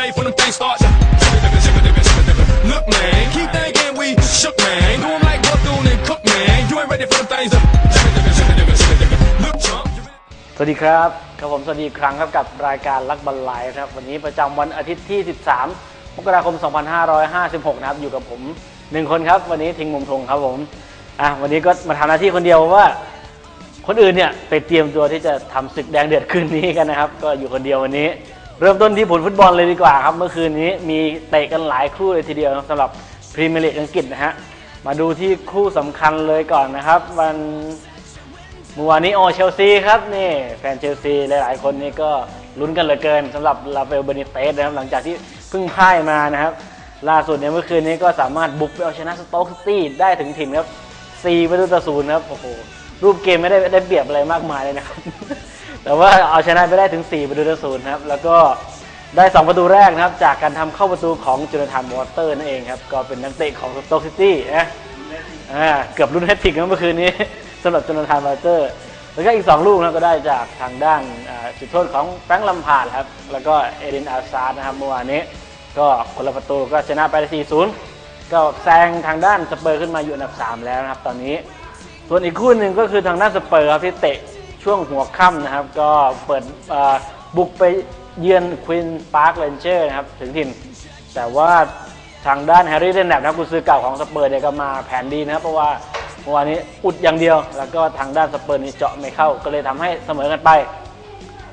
safe when them things start. Look, man, keep thinking we shook, man. Do 'em like Bethune and Cook, man. You ain't ready for them things. Look, chump. สวัสดีครับครับผมสวัสดีอีกครั้งครับกับรายการลักบอลไลฟ์ครับวันนี้ประจำวันอาทิตย์ที่ 13 มกราคม 2556 นะครับอยู่กับผมหนึ่งคนครับ วันนี้ทิ้งมุมทงครับผมอะวันนี้ก็มาทำหน้าที่คนเดียวเพราะว่า คนอื่นเนี่ยไปเตรียมตัวที่จะทำศึกแดงเดือดคืนนี้กันนะครับ ก็อยู่คนเดียววันนี้ เริ่มต้นที่ผลฟุตบอลเลยดีกว่าครับ เมื่อคืนนี้มีเตะกันหลายคู่เลยทีเดียวสำหรับพรีเมียร์ลีกอังกฤษนะฮะ มาดูที่คู่สำคัญเลยก่อนนะครับ วันเมื่อวานนี้โอเชลซีครับนี่แฟนเชลซีหลายๆ คนนี่ก็ลุ้นกันเหลือเกินสำหรับลาเฟลเบนิเตสนะครับหลังจากที่เพิ่งพ่ายมานะครับ ล่าสุดเนี่ยเมื่อคืนนี้ก็สามารถบุกไปเอาชนะสโต๊กซิตี้ได้ถึงถิ่นครับ4ประตูต่อศูนย์ครับโอ้โหรูปเกมไม่ได้ได้เปรียบอะไรมากมายเลยนะครับ แต่ว่าเอาชนะไปได้ถึง 4 ประตูต่อศูนย์ครับ แล้วก็ได้ 2 ประตูแรกนะครับ จากการทำเข้าประตูของจูนธานวอเตอร์นั่นเองครับ ก็เป็นนักเตะของสโต๊กซิตี้นะเกือบรุ่นแฮตทริกเมื่อคืนนี้สำหรับจนทานวาเตอร์ แล้วก็อีก 2 ลูกนะก็ได้จากทางด้านจุดโทษของแฟรงค์ลัมพาร์ดครับ แล้วก็เอรินอาซาร์นะครับเมื่อวานนี้ ก็คนละประตูก็ชนะไปได้4-0 ก็แซงทางด้านสเปอร์ขึ้นมาอยู่อันดับ 3 แล้วนะครับ ตอนนี้ ส่วนอีกคู่หนึ่งก็คือทางด้านสเปอร์ครับที่เตะ ช่วงหัวค่ำนะครับ ก็เปิดบุกไปเยือนควินพาร์คเรนเจอร์นะครับ ถึงถิ่น แต่ว่าทางด้านแฮร์รี่เดนแนบนะครับกุซือเก่าของสเปอร์เนี่ยก็มาแผนดีนะครับ เพราะว่าเมื่อวานนี้อุดอย่างเดียว แล้วก็ทางด้านสเปอร์นี่เจาะไม่เข้า ก็เลยทำให้เสมอกันไป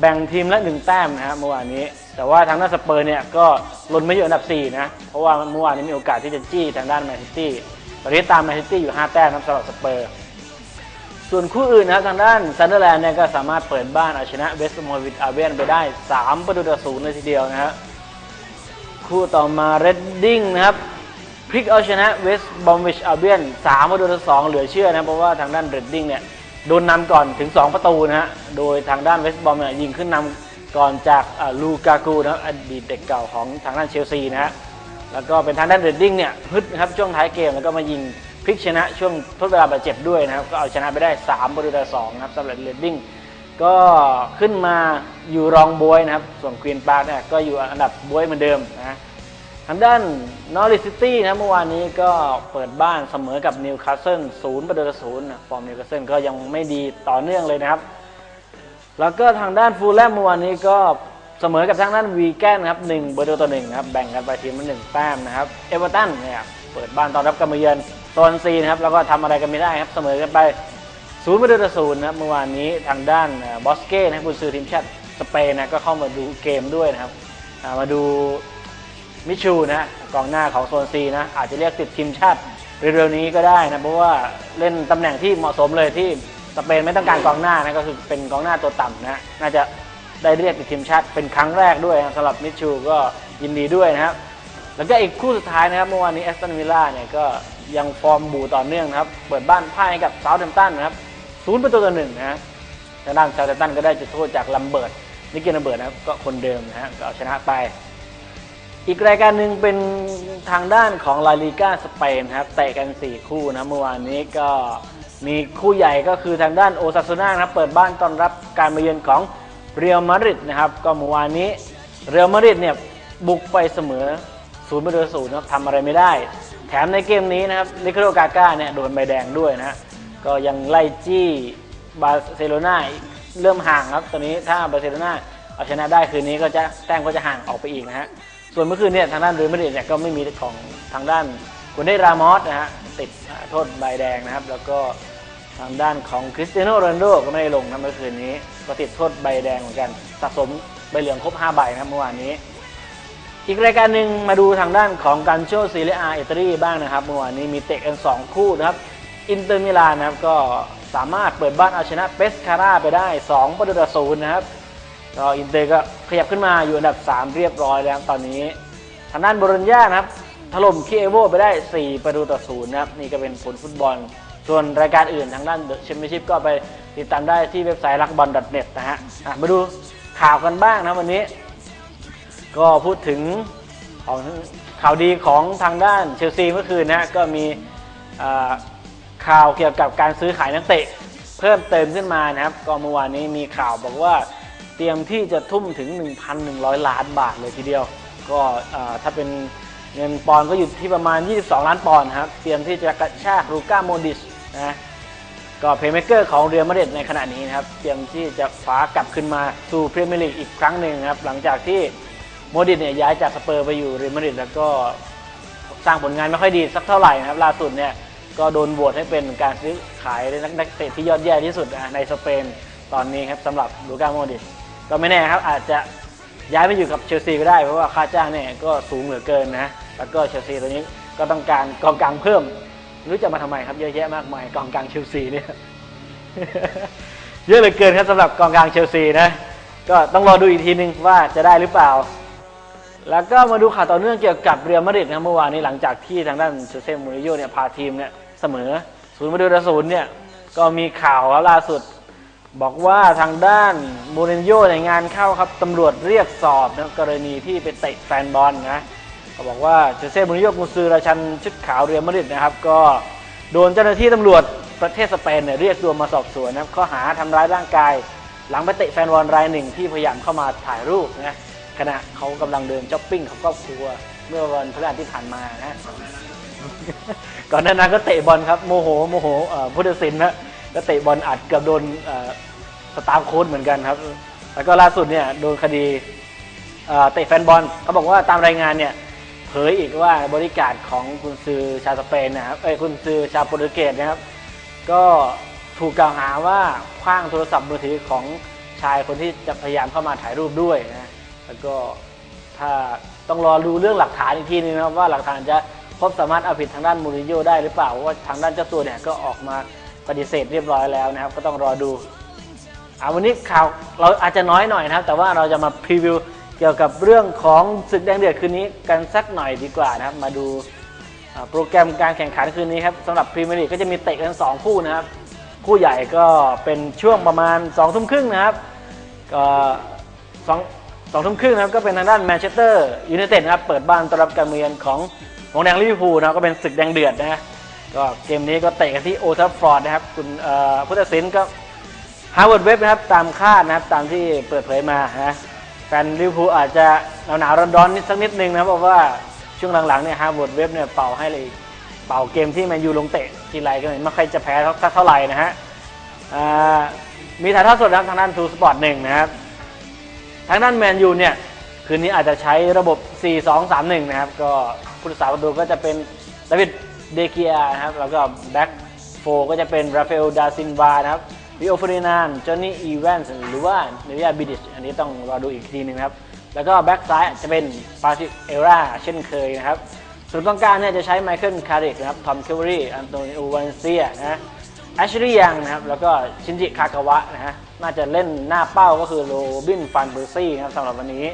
แบ่งทีมละหนึ่งแต้มนะครับเมื่อวานนี้ แต่ว่าทางด้านสเปอร์เนี่ยก็ลุ้นไม่อยู่อันดับ4นะ เพราะว่าเมื่อวานนี้มีโอกาสที่จะจี้ทางด้านแมนซิตี้ตอนนี้ตามแมนซิตี้อยู่ 5 แต้มนะสำหรับสเปอร์ ส่วนคู่อื่นนะครับทางด้านซันเดอร์แลนด์เนี่ยก็สามารถเปิดบ้านเอาชนะเวสต์มอร์วิดอาเวียนไปได้ 3 ประตูต่อศูนย์เลยทีเดียวนะฮะคู่ต่อมาเรดดิ้งนะครับพลิกเอาชนะเวสต์บอมวิชอาเบียน3ประตูต่อ2เหลือเชื่อนะเพราะว่าทางด้านเรดดิ้งเนี่ยโดนนำก่อนถึง 2 ประตูนะฮะโดยทางด้านเวสต์บอมเนี่ยยิงขึ้นนำก่อนจากลูกากูนะอดีตเด็กเก่าของทางด้านเชลซีนะฮะแล้วก็เป็นทางด้านเรดดิ้งเนี่ยฮึดนะครับช่วงท้ายเกมแล้วก็มายิง ลิกชนะช่วงทดเวลาบาดเจ็บด้วยนะครับ ก็เอาชนะไปได้ 3 ประตูต่อ2นะครับสำหรับเรดดิ้งก็ขึ้นมาอยู่รองบวยนะครับ ส่วนควีนปาร์คเนี่ยก็อยู่อันดับบวยเหมือนเดิมนะทางด้านนอริซิตี้นะเมื่อวานนี้ก็เปิดบ้านเสมอกับนิวคาสเซิลศูนย์ประตูต่อศูนย์นะฟอร์มนิวคาสเซิลก็ยังไม่ดีต่อเนื่องเลยนะครับ แล้วก็ทางด้านฟูลแลมเมื่อวานนี้ก็เสมอกับทางด้านวีแกนครับหนึ่งประตูต่อหนึ่งนะครับแบ่งกันไปทีมละหนึ่งแต้มนะครับเอเวอร์ตันเนี่ยเปิดบ้านต้อนรับการมเยือน โซนซีนะครับแล้วก็ทำอะไรกันไม่ได้ครับเสมอกันไปศูนย์ประตูต่อศูนย์นะครับเมื่อวานนี้ทางด้านบอสเก้นะครับกุนซือทีมชาติสเปนนะก็เข้ามาดูเกมด้วยนะครับมาดูมิชูนะกองหน้าของโซนซีนะอาจจะเรียกติดทีมชาติเร็วๆนี้ก็ได้นะเพราะว่าเล่นตำแหน่งที่เหมาะสมเลยที่สเปนไม่ต้องการกองหน้านะก็คือเป็นกองหน้าตัวต่ำนะน่าจะได้เรียกติดทีมชาติเป็นครั้งแรกด้วยนะสำหรับมิชูก็ยินดีด้วยนะครับแล้วก็อีกคู่สุดท้ายนะครับเมื่อวานนี้แอสตันวิลล่าเนี่ยก็ ยังฟอร์มบูต่อเนื่องนะครับ เปิดบ้านพ่ายกับเซาท์แฮมป์ตันนะครับศูนย์ประตูต่อหนึ่งนะฮะทางด้านเซาท์แฮมป์ตันก็ได้จุดโทษจากลัมเบิร์ตนิกเกนลัมเบิร์ตนะครับก็คนเดิมนะฮะก็เอาชนะไป อีกรายการหนึ่งเป็นทางด้านของลาลิก้าสเปนครับเตะกัน 4 คู่นะเมื่อวานนี้ก็มีคู่ใหญ่ก็คือทางด้านโอซาซูน่านะครับเปิดบ้านต้อนรับการมาเยือนของเรอัลมาดริดนะครับก็เมื่อวานนี้เรอัลมาดริดเนี่ยบุกไปเสมอศูนย์ประตูศูนย์นะครับทำอะไรไม่ได้ แถมในเกมนี้นะครับลิคาโดกาก้าเนี่ยโดนใบแดงด้วยนะฮะก็ยังไล่จี้บาร์เซโลนาเริ่มห่างครับ ตอนนี้ถ้าบาร์เซโลนาเอาชนะได้คืนนี้ก็จะแต้มก็จะห่างออกไปอีกนะฮะส่วนเมื่อคืนเนี่ยทางด้านเรอัลมาดริดเนี่ยก็ไม่มีของทางด้านกุนได้รามอสนะฮะติดโทษใบแดงนะครับ แล้วก็ทางด้านของคริสเตียโนโรนัลโดก็ไม่ได้ลงนะเมื่อคืนนี้ก็ติดโทษใบแดงเหมือนกันสะสมใบเหลืองครบ 5 ใบนะครับเมื่อวานนี้ อีกรายการหนึ่งมาดูทางด้านของการโชซีเรียอาอิตาลีบ้างนะครับเมื่อวานนี้มีเตะกัน 2 คู่นะครับอินเตอร์มิลานนะครับก็สามารถเปิดบ้านเอาชนะเปสคาร่าไปได้ 2 ประตูต่อศูนย์นะครับก็อินเตอร์ก็ขยับขึ้นมาอยู่อันดับ 3 เรียบร้อยแล้วตอนนี้ทางด้านโบโรญญานะครับถล่มคีเอโวไปได้ 4 ประตูต่อศูนย์นะครับนี่ก็เป็นผลฟุตบอล ส่วนรายการอื่นทางด้านเดอะแชมเปี้ยนชิพก็ไปติดตามได้ที่เว็บไซต์รักบอล .net นะฮะอะมาดูข่าวกันบ้างนะวันนี้ ก็พูดถึงของข่าวดีของทางด้านเชลซีเมื่อคืนนะก็มีข่าวเกี่ยวกับการซื้อขายนักเตะเพิ่มเติมขึ้นมานะครับ ก็เมื่อวานนี้มีข่าวบอกว่าเตรียมที่จะทุ่มถึง 1,100 ล้านบาทเลยทีเดียว ก็ถ้าเป็นเงินปอนก็อยู่ที่ประมาณ 22 ล้านปอนครับเตรียมที่จะกระชากลูก้าโมดิชนะก็เพย์เมเกอร์ของเรียลมาดริดในขณะนี้นะครับ เตรียมที่จะฟ้ากลับขึ้นมาสู่พรีเมียร์ลีกอีกครั้งหนึ่งครับ หลังจากที่ โมดริดเนี่ยย้ายจากสเปอร์ไปอยู่เรียลมาดริดแล้วก็สร้างผลงานไม่ค่อยดีสักเท่าไหร่นะครับล่าสุดเนี่ยก็โดนโหวตให้เป็นการซื้อขายนักนักเตะที่ยอดเยี่ยมที่สุดในสเปนตอนนี้ครับสำหรับลูก้าโมดริดก็ไม่แน่ครับอาจจะย้ายไปอยู่กับเชลซีก็ได้เพราะว่าค่าจ้างเนี่ยก็สูงเหลือเกินนะแล้วก็เชลซีตัวนี้ก็ต้องการกองกลางเพิ่มรู้จะมาทำไมครับเยอะแยะมากมายกองกลางเชลซีเนี่ยเยอะเหลือเกินครับสำหรับกองกลางเชลซีนะก็ต้องรอดูอีกทีนึงว่าจะได้หรือเปล่า แล้วก็มาดูข่าวต่อเนื่องเกี่ยวกับเรียมาดริดนะครับเมื่อวานนี้หลังจากที่ทางด้านโจเซ่มูริโญ่เนี่ยพาทีมเนี่ยเสมอศูนย์ประตูต่อศูนย์เนี่ยก็มีข่าวล่าสุด บอกว่าทางด้านมูรินโญ่ในงานเข้าครับตำรวจเรียกสอบนะกรณีที่ไปเตะแฟนบอลนะเขาบอกว่าโจเซ่มูริโญ่กุนซือราชันชุดขาวเรียมาดริดนะครับ ก็โดนเจ้าหน้าที่ตำรวจประเทศสเปนเนี่ยเรียกตัวมาสอบสวนนะข้อหาทำร้ายร่างกาย หลังไปเตะแฟนบอลรายหนึ่งที่พยายามเข้ามาถ่ายรูปนะ ขณะเขากำลังเดินช้อปปิ้งกับครอบครัว เมื่อวันพฤหัสที่ผ่านมานะก่อนหน้านั้นก็เตะบอลครับโมโหโมโหเอ่อพุทธศิลป์นะก็เตะบอลอัดเกือบโดนสตาร์โค้ชเหมือนกันครับ แล้วก็ล่าสุดเนี่ยโดนคดีเตะแฟนบอลเขาบอกว่าตามรายงานเนี่ยเผยอีกว่าบริการของคุณซือชาวสเปนนะครับเอ้คุณซือชาวโปรตุเกสนะครับ ก็ถูกกล่าวหาว่าคว้างโทรศัพท์มือถือของชายคนที่จะพยายามเข้ามาถ่ายรูปด้วยนะ แล้วก็ถ้าต้องรอดูเรื่องหลักฐานอีกทีนึงนะครับว่าหลักฐานจะพบสามารถเอาผิดทางด้านมูรินโญ่ได้หรือเปล่าว่าทางด้านเจ้าตัวเนี่ยก็ออกมาปฏิเสธเรียบร้อยแล้วนะครับ ก็ต้องรอดูอ่าวันนี้ข่าวเราอาจจะน้อยหน่อยนะครับ แต่ว่าเราจะมาพรีวิวเกี่ยวกับเรื่องของศึกแดงเดือดคืนนี้กันสักหน่อยดีกว่านะครับ มาดูโปรแกรมการแข่งขันคืนนี้ครับสำหรับพรีเมียร์ลีกก็จะมีเตะกัน2คู่นะครับ คู่ใหญ่ก็เป็นช่วงประมาณ2ทุ่มครึ่งนะครับก็สอง สองทุ่มครึ่งนะครับก็เป็นทางด้านแมนเชสเตอร์ยูไนเต็ดนะครับเปิดบ้านต้อนรับการเมืองของวงแดงลิเวอร์พูลนะก็เป็นศึกแดงเดือดนะก็เกมนี้ก็เตะกันที่โอทัฟฟอร์ดนะครับคุณเอ่อผู้ตัดสินก็ฮาร์วาร์ดเว็บนะครับตามคาดนะครับตามที่เปิดเผยมานะแฟนลิเวอร์พูลอาจจะหนาวๆร้อนๆนิดสักนิดนึงนะครับเพราะว่าช่วงหลังๆเนี่ยฮาร์วาร์ดเว็บเนี่ยเป่าให้เลยเป่าเกมที่แมนยูลงเตะทีไรก็ไม่ค่อยจะแพ้เท่าไหร่นะฮะมีถ่ายทอดสดทางด้านทูสปอร์ตหนึ่งนะครับ ทางด้านแมนยูเนี่ยคืนนี้อาจจะใช้ระบบ 4-2-3-1 นะครับ ก็ผู้รักษาประตูก็จะเป็นดาวิดเดเกียนะครับ แล้วก็แบ็กโฟก็จะเป็นราฟาเอลดาซินวานะครับวิโอฟรินานจอห์นนี่อีแวนส์หรือว่าเนวิอาบิดิชอันนี้ต้องรอดูอีกทีหนึงนะครับ แล้วก็แบ็กซ้ายจะเป็นปาซิเอราเช่นเคยนะครับส่วนกองกลางเนี่ยจะใช้ไมเคิลคาริกนะครับทอมเคเวอรี่อันโตนิโอวันเซียนะ แอชลีย์ยังนะครับ แล้วก็ชินจิคากาวะนะฮะ น่าจะเล่นหน้าเป้าก็คือโรบินฟันเบอร์ซี่นะครับสำหรับวันนี้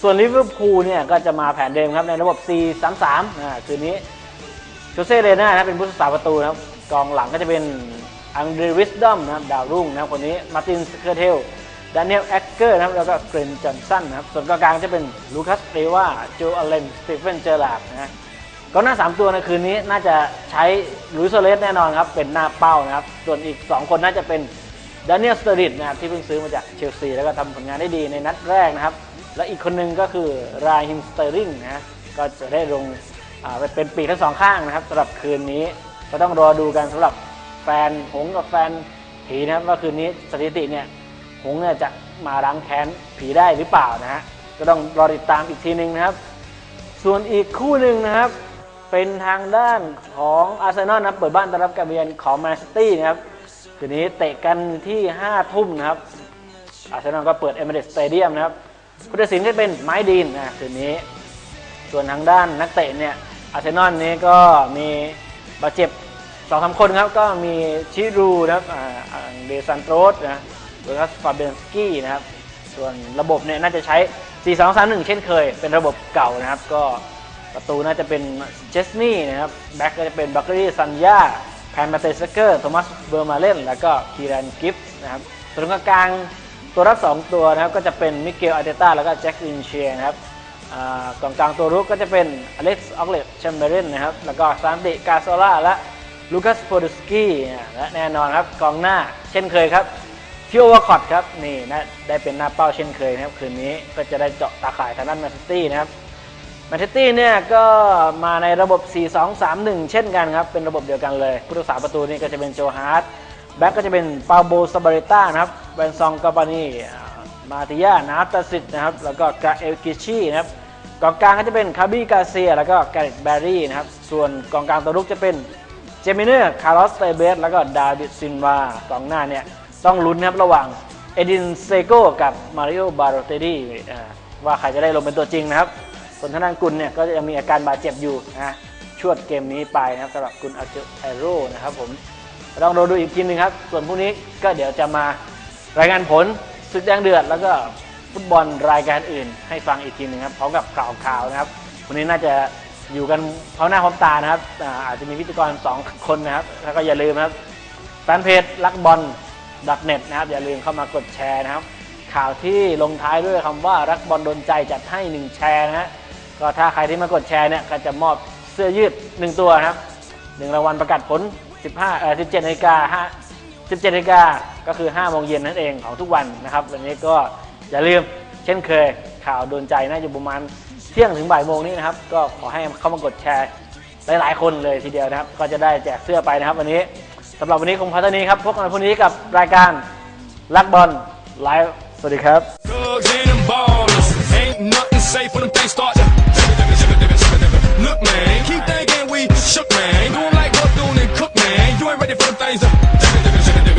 ส่วนลิเวอร์พูลเนี่ยก็จะมาแผนเดิมครับในระบบ 4-3-3อ่าคืนนี้โจเซ่เรน่านะเป็นผู้รักษาประตูนะครับกองหลังก็จะเป็นอังเดรวิสดอมนะครับดาวรุ่งนะครับคนนี้มาตินสเคอร์เทลดานิเอลแอคเกอร์นะครับแล้วก็เกรนจอนสันนะครับส่วนกลางจะเป็นลูคัสเรว่าโจอเลนสตีเฟนเจอร์ลาดนะฮะ กองหน้า 3 ตัวในคืนนี้น่าจะใช้ลุยโซเลสแน่นอนครับ เป็นหน้าเป้านะครับ ส่วนอีก 2 คนน่าจะเป็นดานิเอลสเตอริดนะครับที่เพิ่งซื้อมาจากเชลซีแล้วก็ทำผลงานได้ดีในนัดแรกนะครับ และอีกคนหนึงก็คือรายฮิมสเตอริงนะก็จะได้ลงเป็นปีกทั้งสองข้างนะครับสำหรับคืนนี้ก็ต้องรอดูกันสำหรับแฟนหงกับแฟนผีนะครับว่าคืนนี้สถิติเนี่ยหงเนี่ยจะมาล้างแค้นผีได้หรือเปล่านะฮะก็ต้องรอติดตามอีกทีหนึ่งนะครับ ส่วนอีกคู่หนึ่งนะครับ เป็นทางด้านของอาร์เซนอลนะเปิดบ้านต้อนรับการเยือนของแมนซิตี้นะครับคืนนี้เตะกันที่5ทุ่มนะครับอาร์เซนอลก็เปิดเอเมเรสสเตเดียมนะครับผู้ตัดสินก็เป็นไม้ดีนนะคืนนี้ ส่วนทางด้านนักเตะเนี่ยอาร์เซนอลนี้ก็มีบาดเจ็บสองสามคนครับ ก็มีชิรูนะครับเดซันโตรสนะโดยก็ฟาเบนสกี้นะครับ ส่วนระบบเนี่ยน่าจะใช้ 4 2 3 1 เช่นเคย เป็นระบบเก่านะครับ ก็ ประตูน่าจะเป็นเจสนี่นะครับ แบ็กก็จะเป็นบัคเกอรี่ซันยาแพนมาเตสเกอร์ โทมัสเบอร์มาเลนแล้วก็คีรันกิฟส์นะครับตรงกลางตัวรับ 2 ตัวนะครับก็จะเป็นมิเกลอาร์เตต้าแล้วก็แจ็คลินเชียนะครับกองกลางตัวรุกก็จะเป็นอเล็กซ์ออกเลตแชมเบอรินนะครับ แล้วก็ซานติกาโซล่าและลูคัสโพดุสกี้และแน่นอนครับกองหน้าเช่นเคยครับทิโอวาคอตครับนี่นะได้เป็นหน้าเป้าเช่นเคยนะครับ คืนนี้ก็จะได้เจาะตาข่ายทางด้านแมนซิตี้นะครับ แมนเชสเตอร์เนี่ยก็มาในระบบ 4-2-3-1 เช่นกันครับ เป็นระบบเดียวกันเลยผู้รักษาประตูนี่ก็จะเป็นโจฮาร์ดแบ็กก็จะเป็นปาโบซาบาเรต้านะครับแบนซองกาบานีมาติยานาตาซิตนะครับ แล้วก็กาเอลกิชีนะครับกองกลางก็จะเป็นคาบิกาเซีย แล้วก็แกริกแบร์รี่นะครับ ส่วนกองกลางตัวรุกจะเป็นเจมิเนอร์ คาร์ลอสเตเบส แล้วก็ดาวิดซินวากองหน้าเนี่ยต้องลุ้นนะครับระหว่างเอดินเซโกกับมาริโอบาโรเตดีว่าใครจะได้ลงเป็นตัวจริงนะครับ ส่วนทางด้านกุลเนี่ยก็ยังมีอาการบาดเจ็บอยู่นะชวดเกมนี้ไปนะครับสำหรับกุลอาเจเอโร่นะครับผมลองรอดูอีกทีหนึ่งครับ ส่วนพรุ่งนี้ก็เดี๋ยวจะมารายงานผลศึกแดงเดือด แล้วก็ฟุตบอลรายการอื่น ให้ฟังอีกทีหนึ่งครับพร้อมกับข่าวข่าวนะครับวันนี้น่าจะอยู่กันพร้อมหน้าพร้อมตานะครับอาจจะมีพิธีกรสองคนนะครับ แล้วก็อย่าลืมนะครับแฟนเพจรักบอลดักเน็ตนะครับ อย่าลืมเข้ามากดแชร์นะครับ ข่าวที่ลงท้ายด้วยคำว่ารักบอลโดนใจจัดให้ 1 แชร์นะฮะ ก็ถ้าใครที่มากดแชร์เนี่ยก็จะมอบเสื้อยืด 1 ตัวนะครับหนึ่งรางวัลประกาศผล 15เอ่อ17นาฬิกา5 17นาฬิกาก็คือ5โมงเย็นนั่นเองของทุกวันนะครับวันนี้ก็อย่าลืมเช่นเคยข่าวโดนใจน่าจะประมาณเที่ยงถึงบ่ายโมงนี้นะครับ ก็ขอให้เข้ามากดแชร์หลาย ๆ คนเลยทีเดียวนะครับ ก็จะได้แจกเสื้อไปนะครับ วันนี้สำหรับวันนี้คงพอเท่านี้ครับพบกันพรุ่งนี้กับรายการลักบอลไลฟ์สวัสดีครับ safe when them things start to Look, man, keep thinking we shook, man. Doing like Buck Doon and Cook, man. You ain't ready for them things to